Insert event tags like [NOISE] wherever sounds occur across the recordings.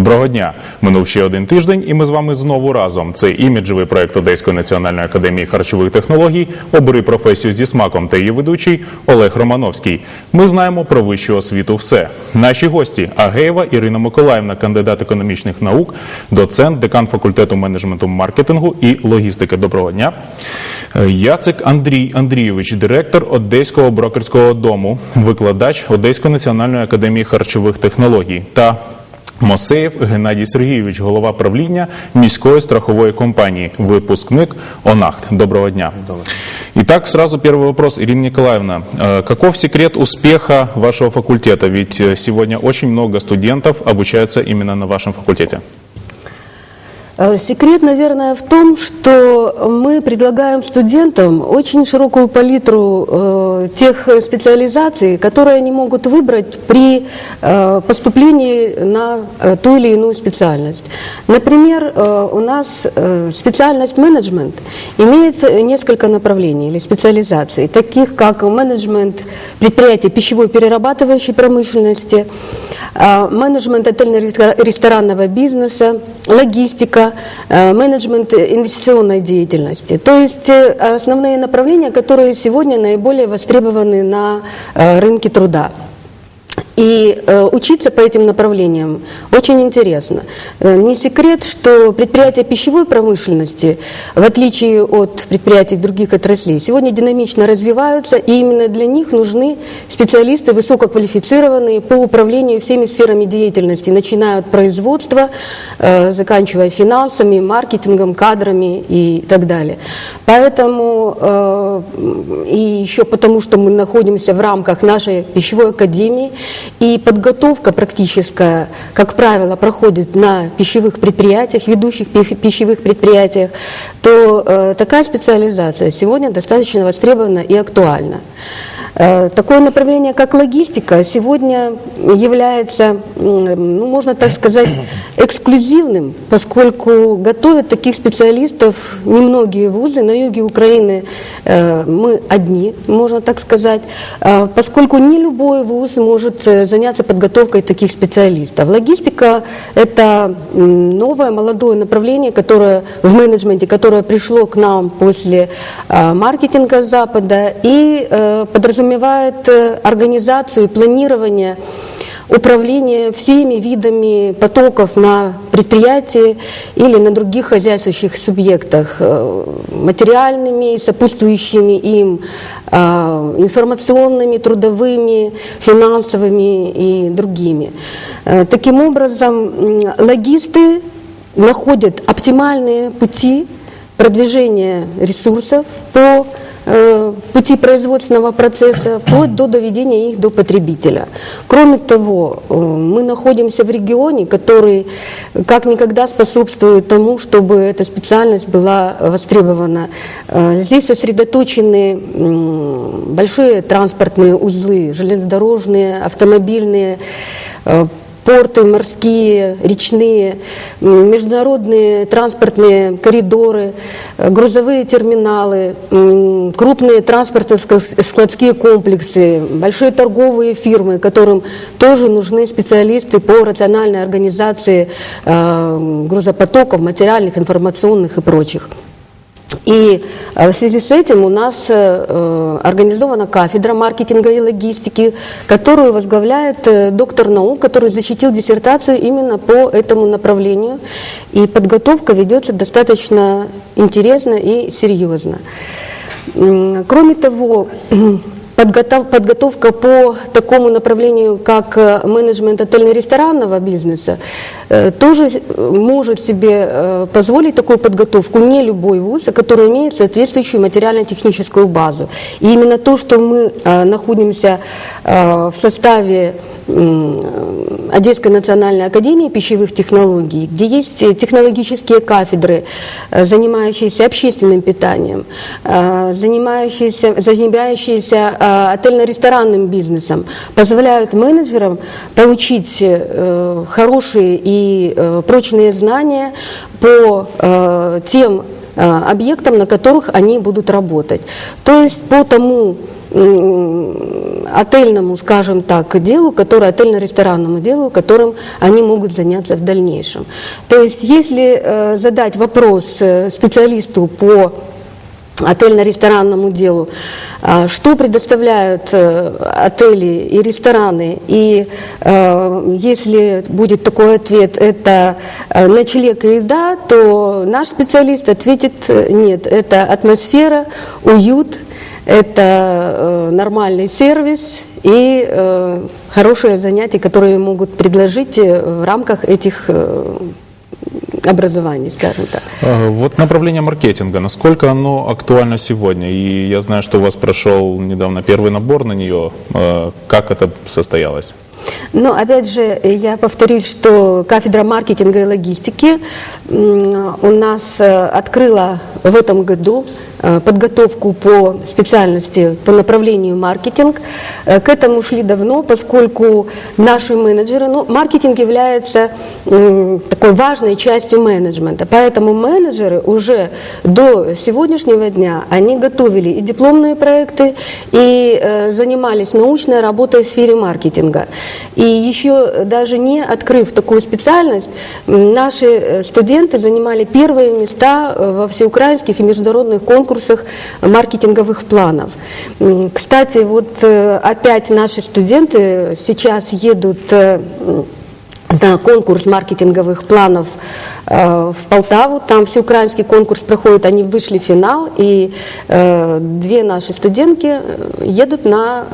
Доброго дня! Минув ще один тиждень, і ми з вами знову разом. Це іміджевий проект Одеської національної академії харчових технологій. Обери професію зі смаком та її ведучий Олег Романовський. Ми знаємо про вищу освіту все. Наші гості Агеєва Ірина Миколаївна, кандидат економічних наук, доцент, декан факультету менеджменту маркетингу і логістики. Доброго дня. Е, Яцик Андрій Андрійович, директор Одеського брокерського дому, викладач Одеської національної академії харчових технологій та Мосеєв Геннадій Сергійович, голова правління міської страхової компанії, выпускник ОНАХТ. Доброго дня. Итак, сразу первый вопрос, Ирина Николаевна. Э, Каков секрет успеха вашего факультета? Ведь э, сегодня очень много студентов обучаются именно на вашем факультете. Э, Секрет, наверное, в том, что мы предлагаем студентам очень широкую палитру э, тех специализаций, которые они могут выбрать при э, поступлении на ту или иную специальность. Например, у нас специальность менеджмент имеет несколько направлений или специализаций, таких как менеджмент предприятий пищевой перерабатывающей промышленности, менеджмент отельно-ресторанного бизнеса, логистика, э, менеджмент инвестиционной деятельности. То есть э, основные направления, которые сегодня наиболее востребованы на э, рынке труда. И э, учиться по этим направлениям очень интересно. Э, не секрет, что предприятия пищевой промышленности, в отличие от предприятий других отраслей, сегодня динамично развиваются, и именно для них нужны специалисты высококвалифицированные по управлению всеми сферами деятельности, начиная от производства, э, заканчивая финансами, маркетингом, кадрами и так далее. Поэтому, э, и еще потому, что мы находимся в рамках нашей пищевой академии, и подготовка практическая, как правило, проходит на пищевых предприятиях, ведущих пи- пищевых предприятиях, то э, такая специализация сегодня достаточно востребована и актуальна. Э, Такое направление, как логистика, сегодня является, ну, можно так сказать, [COUGHS] эксклюзивным, поскольку готовят таких специалистов немногие вузы. На юге Украины э, мы одни, можно так сказать, э, поскольку не любой вуз может заняться подготовкой таких специалистов. Логистика – это новое, молодое направление, которое в менеджменте, которое пришло к нам после маркетинга Запада и э, подразумевает э, организацию и планирование управление всеми видами потоков на предприятии или на других хозяйствующих субъектах, э, материальными, сопутствующими им, э, информационными, трудовыми, финансовыми и другими. Таким образом, логисты находят оптимальные пути продвижения ресурсов по пути производственного процесса, вплоть до доведения их до потребителя. Кроме того, э, мы находимся в регионе, который как никогда способствует тому, чтобы эта специальность была востребована. Э, Здесь сосредоточены большие транспортные узлы, железнодорожные, автомобильные, э, порты морские, речные, международные транспортные коридоры, э, грузовые терминалы, крупные транспортно-складские комплексы, большие торговые фирмы, которым тоже нужны специалисты по рациональной организации э, грузопотоков, материальных, информационных и прочих. И э, в связи с этим у нас э, организована кафедра маркетинга и логистики, которую возглавляет э, доктор наук, который защитил диссертацию именно по этому направлению. И подготовка ведется достаточно интересно и серьезно. Кроме того, [CLEARS THROAT] подготов- подготовка по такому направлению, как э, менеджмент отельно-ресторанного бизнеса, э, тоже э, может себе позволить такую подготовку не любой вуз, а который имеет соответствующую материально-техническую базу. И именно то, что мы находимся в составе Одесской национальной академии пищевых технологий, где есть э, технологические кафедры, э, занимающиеся общественным питанием, э, занимающиеся, занимающиеся отельно-ресторанным бизнесом, позволяют менеджерам получить хорошие и прочные знания по тем объектам, на которых они будут работать. То есть по тому отельному, скажем так, делу, которое отельно-ресторанному делу, которым они могут заняться в дальнейшем. То есть, если э, задать вопрос э, специалисту по отельно-ресторанному делу, а, что предоставляют э, отели и рестораны, и если будет такой ответ, это ночлег и еда, то наш специалист ответит нет, это атмосфера, уют, это э, нормальный сервис и э, хорошие занятия, которые могут предложить э, в рамках этих образований, скажем так. Вот направление маркетинга, насколько оно актуально сегодня? И я знаю, что у вас прошел недавно первый набор на нее. Как это состоялось? Но опять же, я повторюсь, что кафедра маркетинга и логистики у нас э, открыла в этом году э, подготовку по специальности, по направлению маркетинг. Э, К этому шли давно, поскольку наши менеджеры, ну, маркетинг является такой важной частью менеджмента, поэтому менеджеры уже до сегодняшнего дня, они готовили и дипломные проекты, и занимались научной работой в сфере маркетинга. И еще даже не открыв такую специальность, наши э, студенты занимали первые места э, во всеукраинских и международных конкурсах маркетинговых планов. Кстати, вот э, опять наши студенты сейчас едут э, на конкурс маркетинговых планов э, в Полтаву. Там всеукраинский конкурс проходит, они вышли в финал, и э, две наши студентки э, едут на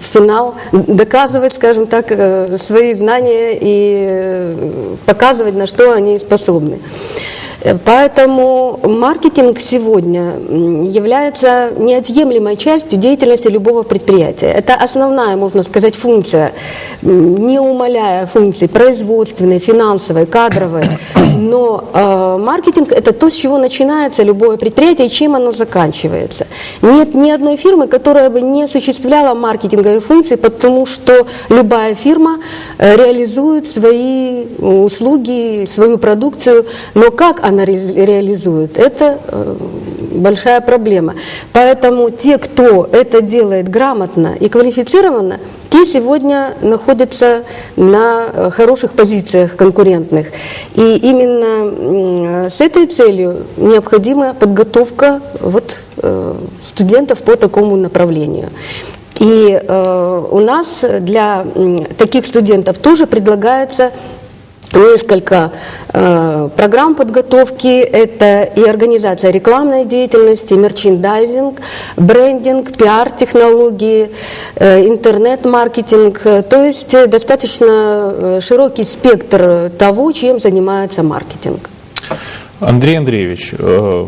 финал доказывать, скажем так, свои знания и показывать, на что они способны. Э, Поэтому маркетинг сегодня является неотъемлемой частью деятельности любого предприятия. Это основная, можно сказать, функция, не умаляя функции производственной, финансовой, кадровой. Но э, маркетинг – это то, с чего начинается любое предприятие и чем оно заканчивается. Нет ни одной фирмы, которая бы не осуществляла маркетинговые функции, потому что любая фирма э, реализует свои услуги, свою продукцию, но как она ре- реализует, это э, большая проблема. Поэтому те, кто это делает грамотно и квалифицированно, те сегодня находятся на э, хороших позициях конкурентных. И именно с этой целью необходима подготовка вот, э, студентов по такому направлению. И э, у нас для таких студентов тоже предлагается несколько э, программ подготовки. Это и организация рекламной деятельности, мерчендайзинг, брендинг, пиар-технологии, э, интернет-маркетинг. То есть э, достаточно э, широкий спектр того, чем занимается маркетинг. Андрей Андреевич, э,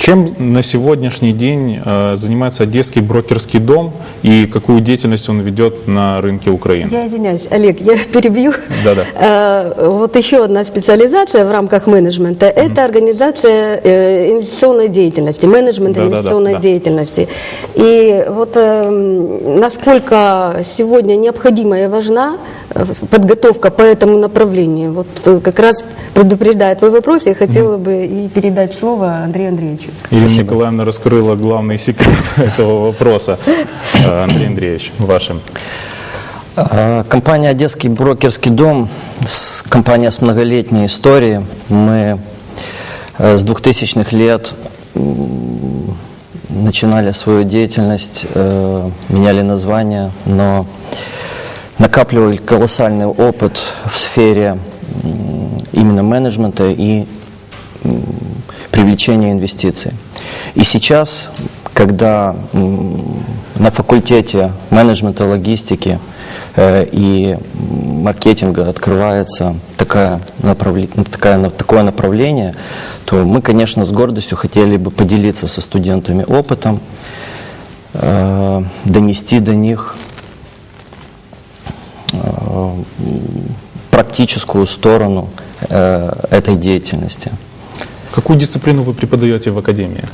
чем на сегодняшний день э, занимается Одесский брокерский дом и какую деятельность он ведет на рынке Украины? Я извиняюсь, Олег, я [LAUGHS] перебью. Да-да. Э, Вот еще одна специализация в рамках менеджмента – это организация э, инвестиционной деятельности, менеджмент Да-да-да, инвестиционной да. деятельности. И вот э, насколько сегодня необходима и важна подготовка по этому направлению, вот э, как раз предупреждая твой вопрос, я хотела бы и передать слово Андрею Андреевичу. Ирина Николаевна раскрыла главный секрет [LAUGHS] этого вопроса. Э, Андрей Андреевич, вашим. Компания «Одесский брокерский дом», с- компания с многолетней историей. Мы э, с 2000-х лет начинали свою деятельность, э, меняли название, но накапливали колоссальный опыт в сфере именно менеджмента и привлечения инвестиций. И сейчас, когда на факультете менеджмента логистики э, и маркетинга открывается такая направле- такая такое направление, то мы, конечно, с гордостью хотели бы поделиться со студентами опытом, э, донести до них практическую сторону э, этой деятельности. Какую дисциплину вы преподаете в Академии?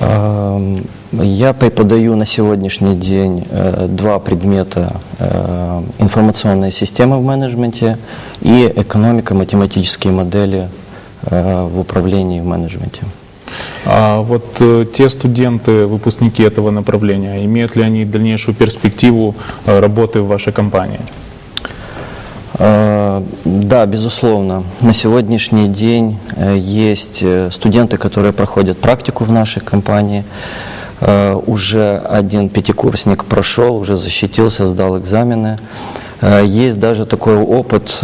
Эм, Я преподаю на сегодняшний день э, два предмета э, информационные системы в менеджменте и экономика, математические модели в управлении в менеджменте. А вот те студенты, выпускники этого направления, имеют ли они дальнейшую перспективу работы в вашей компании? Да, безусловно. На сегодняшний день э, есть э, студенты, которые проходят практику в нашей компании. Э, Уже один пятикурсник прошел, уже защитился, сдал экзамены. Есть даже такой опыт,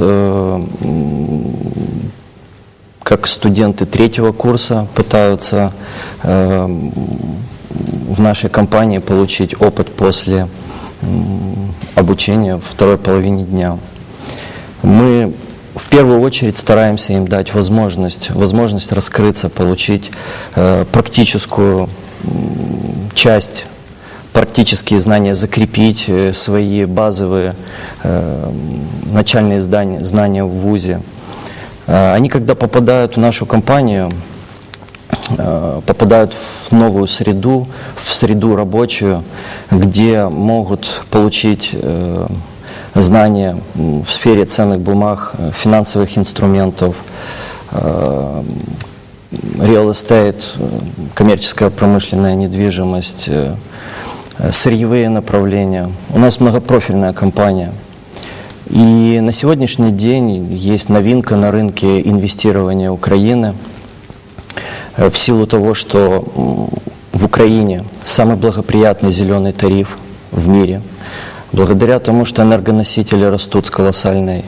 как студенты третьего курса пытаются в нашей компании получить опыт после обучения второй половине дня. Мы в первую очередь стараемся им дать возможность, возможность раскрыться, получить э, практическую часть, практические знания, закрепить э, свои базовые э, начальные знания, знания в ВУЗе. Э, Они, когда попадают в нашу компанию, э, попадают в новую среду, в среду рабочую, где могут получить э, знания в сфере ценных бумаг, э, финансовых инструментов, э, real estate, э, коммерческая промышленная недвижимость, сырьевые направления. У нас многопрофильная компания. И на сегодняшний день есть новинка на рынке инвестирования Украины в силу того, что в Украине самый благоприятный зеленый тариф в мире, благодаря тому, что энергоносители растут с колоссальной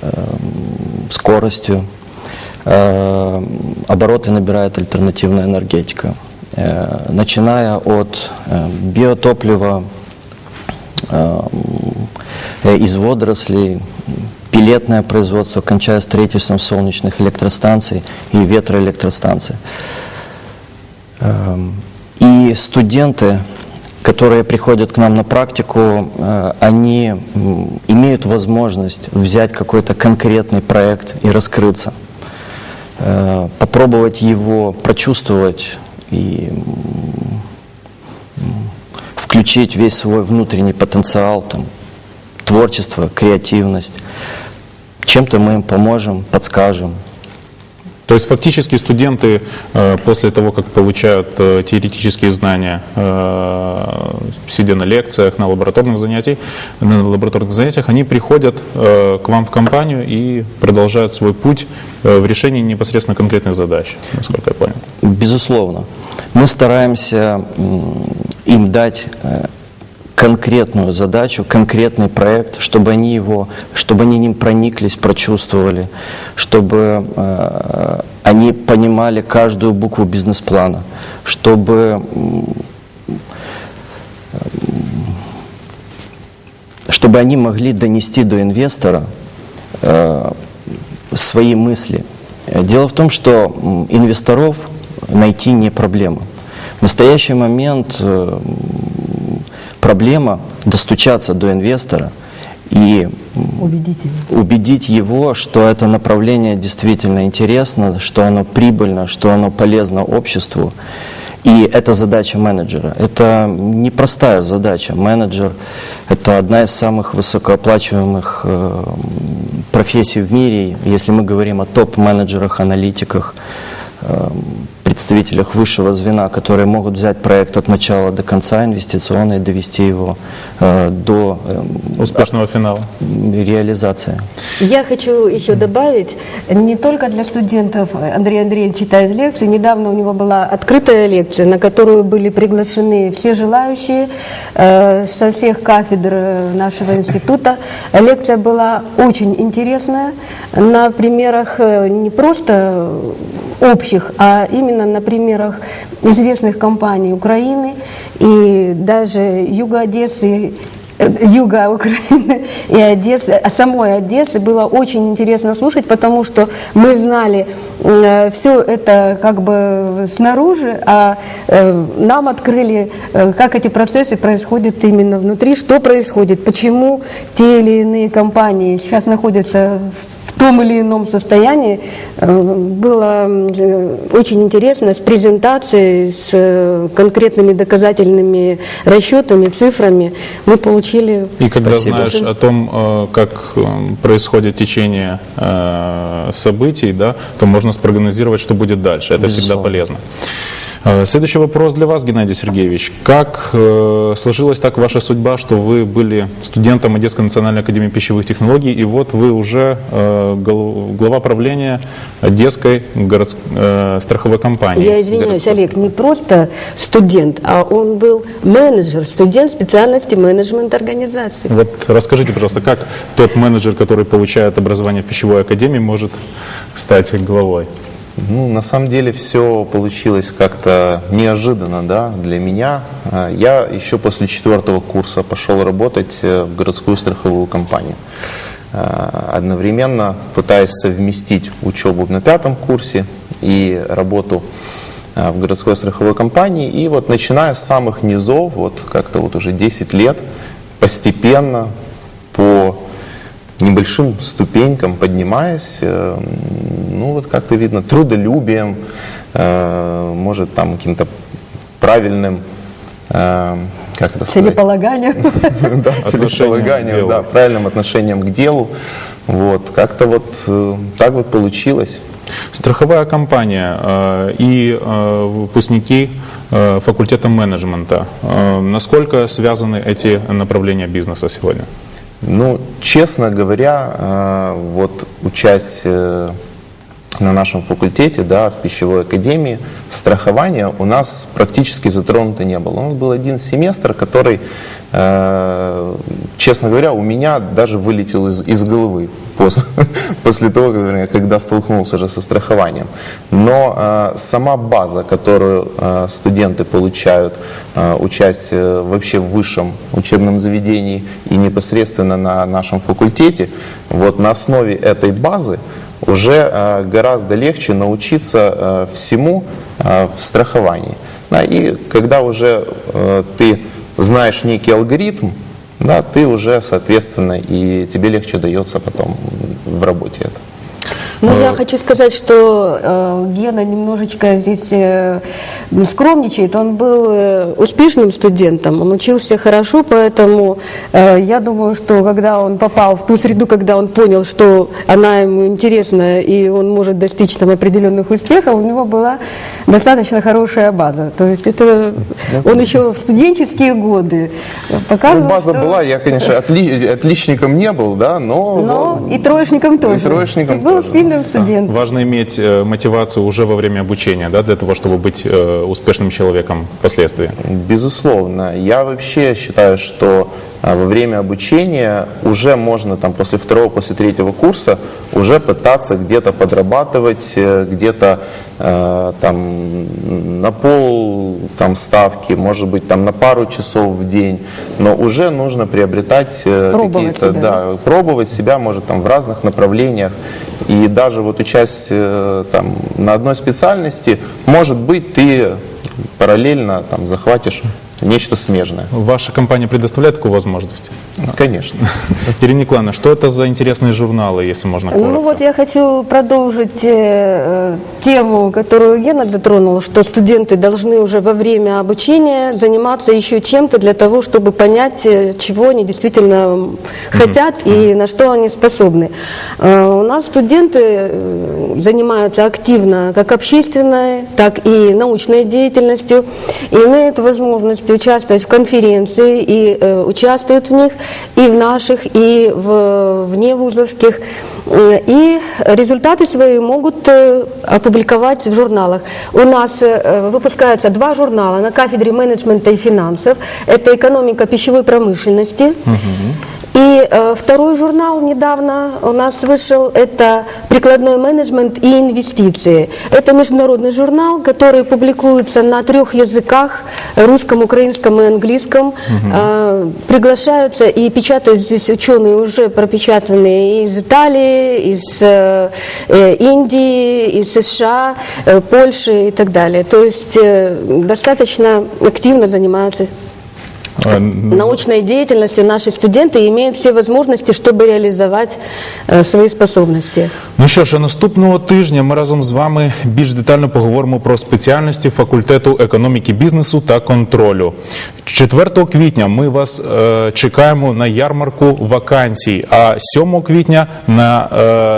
э, скоростью, э, обороты набирает альтернативная энергетика. Э, начиная от э, биотоплива, э, э, из водорослей, пилетное производство, кончая строительством солнечных электростанций и ветроэлектростанций. Эм, И студенты, которые приходят к нам на практику, э, они имеют возможность взять какой-то конкретный проект и раскрыться, Э, попробовать его прочувствовать и включить весь свой внутренний потенциал, там, творчество, креативность. Чем-то мы им поможем, подскажем. То есть фактически студенты э, после того, как получают э, теоретические знания, э, сидя на лекциях, на лабораторных занятиях, на лабораторных занятиях, они приходят к вам в компанию и продолжают свой путь в решении непосредственно конкретных задач, насколько я понял. Безусловно. Мы стараемся им дать конкретную задачу, конкретный проект, чтобы они его, чтобы они ним прониклись, прочувствовали, чтобы э, они понимали каждую букву бизнес-плана, чтобы чтобы они могли донести до инвестора э, свои мысли. Дело в том, что инвесторов найти не проблема. В настоящий момент э, проблема достучаться до инвестора и м, Убедительно. убедить его, что это направление действительно интересно, что оно прибыльно, что оно полезно обществу. И это задача менеджера. Это непростая задача. Менеджер – это одна из самых высокооплачиваемых э, профессий в мире. Если мы говорим о топ-менеджерах, аналитиках, э, представителях высшего звена, которые могут взять проект от начала до конца инвестиционно и довести его э, до э, Успешного финала. реализации. Я хочу еще добавить, не только для студентов Андрей Андреевич читает лекции. Недавно у него была открытая лекция, на которую были приглашены все желающие э, со всех кафедр нашего института. Лекция была очень интересная на примерах э, не просто общих, а именно на примерах известных компаний Украины и даже Юга Одессы э, юга Украины и Одессы, а самой Одессы было очень интересно слушать, потому что мы знали все это как бы снаружи, а э, нам открыли, э, как эти процессы происходят именно внутри, что происходит, почему те или иные компании сейчас находятся в том или ином состоянии. Э, Было э, очень интересно с презентацией, с э, конкретными доказательными расчетами, цифрами. Мы получили И когда Спасибо. знаешь о том, как происходит течение событий, да, то можно спрогнозировать, что будет дальше. Это всегда Безусловно. полезно. Э, Следующий вопрос для вас, Геннадий Сергеевич. Как э, сложилась так ваша судьба, что вы были студентом Одесской национальной академии пищевых технологий, и вот вы уже э, глава правления Одесской городс- э, страховой компании? Я извиняюсь, городской Олег, не просто студент, а он был менеджер, студент специальности менеджмент организации. Вот расскажите, пожалуйста, как тот менеджер, который получает образование в пищевой академии, может стать главой? Ну, на самом деле все получилось как-то неожиданно, да, для меня. А, Я еще после четвертого курса пошел работать э, в городскую страховую компанию. А, Одновременно пытаясь совместить учебу на пятом курсе и работу а, в городской страховой компании. И вот начиная с самых низов, вот как-то вот уже 10 лет, постепенно по небольшим ступенькам поднимаясь, э, ну вот как-то видно, трудолюбием, э, может там каким-то правильным, э, как это сказать? [LAUGHS] Да, делу. да, правильным отношением к делу. Вот, как-то вот э, так вот получилось. Страховая компания э, и э, выпускники э, факультета менеджмента. Насколько связаны эти направления бизнеса сегодня? Ну, честно говоря, вот учась на нашем факультете, да, в пищевой академии, страхования у нас практически затронуто не было. У нас был один семестр, который, э, честно говоря, у меня даже вылетел из, из головы после, [LAUGHS] после того, как- когда столкнулся уже со страхованием. Но э, сама база, которую э, студенты получают, э, учась э, вообще в высшем учебном заведении и непосредственно на нашем факультете, вот на основе этой базы уже э, гораздо легче научиться э, всему э, в страховании. И когда уже ты знаешь некий алгоритм, да, ты уже, соответственно, и тебе легче дается потом в работе это. Ну, я хочу сказать, что э, Гена немножечко здесь э, скромничает. Он был э, успешным студентом, он учился хорошо, поэтому э, я думаю, что когда он попал в ту среду, когда он понял, что она ему интересна и он может достичь там определенных успехов, у него была достаточно хорошая база. То есть это он еще в студенческие годы показывал, Ну, база что- была, я, конечно, отли- отличником не был, да, но... но и троечником тоже. троечником Ты был тоже, сильным студентом. Важно иметь э, мотивацию уже во время обучения, да, для того, чтобы быть э, успешным человеком впоследствии. Безусловно. Я вообще считаю, что а, во время обучения уже можно там после второго, после третьего курса уже пытаться где-то подрабатывать, э, где-то э, там на пол там ставки, может быть там на пару часов в день, но уже нужно приобретать э, Пробовать какие-то, себя, да, пробовать себя, может там в разных направлениях. И даже вот учась э, там на одной специальности, может быть ты параллельно там захватишь нечто смежное. Ваша компания предоставляет такую возможность? Конечно. [LAUGHS] Ирина Николаевна, что это за интересные журналы, если можно коротко? Ну вот я хочу продолжить э, тему, которую Гена затронул, что студенты должны уже во время обучения заниматься еще чем-то для того, чтобы понять, э, чего они действительно хотят и на что они способны. Э, у нас студенты э, занимаются активно как общественной, так и научной деятельностью, и имеют возможность участвовать в конференции и э, участвуют в них и в наших, и в вне вузовских. Э, И результаты свои могут э, опубликовать в журналах. У нас э, выпускаются два журнала на кафедре менеджмента и финансов. Это «Экономика пищевой промышленности». И э, второй журнал недавно у нас вышел, это «Прикладной менеджмент и инвестиции». Это международный журнал, который публикуется на трех языках, русском, украинском и английском. Э, приглашаются и печатают здесь ученые, уже пропечатанные из Италии, из э, э, Индии, из США, э, Польши и так далее. То есть э, достаточно активно занимаются научной деятельностью наши студенты имеют все возможности, чтобы реализовать э, свои способности. Ну що ж, а наступного тижня ми разом з вами більш детально поговоримо про спеціальності факультету економіки бізнесу та контролю. 4 квітня ми вас е, чекаємо на ярмарку вакансій, а 7 квітня на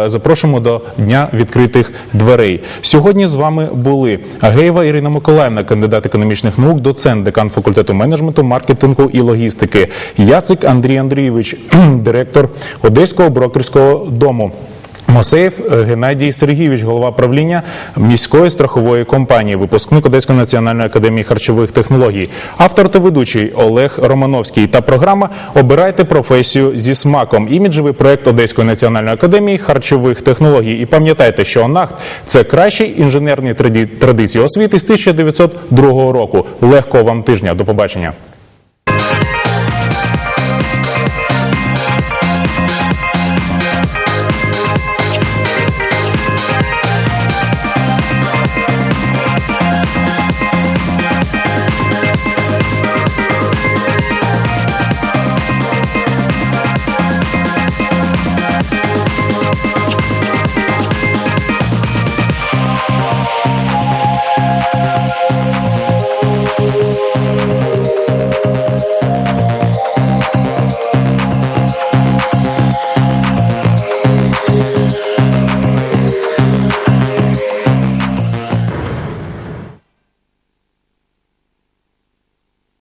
е, запрошуємо до дня відкритих дверей. Сьогодні з вами були Агеєва Ірина Миколаївна, кандидат економічних наук, доцент, декан факультету менеджменту, маркетингу і логістики. Яцик Андрій Андрійович, [CLEARS THROAT] директор Одеського брокерського дому. Мосеєв е, Геннадій Сергійович, голова правління міської страхової компанії, випускник Одеської національної академії харчових технологій, автор та ведучий Олег Романовський та програма Обирайте професію зі смаком. Іміджевий проект Одеської національної академії харчових технологій. І пам'ятайте, що ОНАХТ – це кращий інженерний траді- традиції освіти з 1902 року. Легкого вам тижня. До побачення.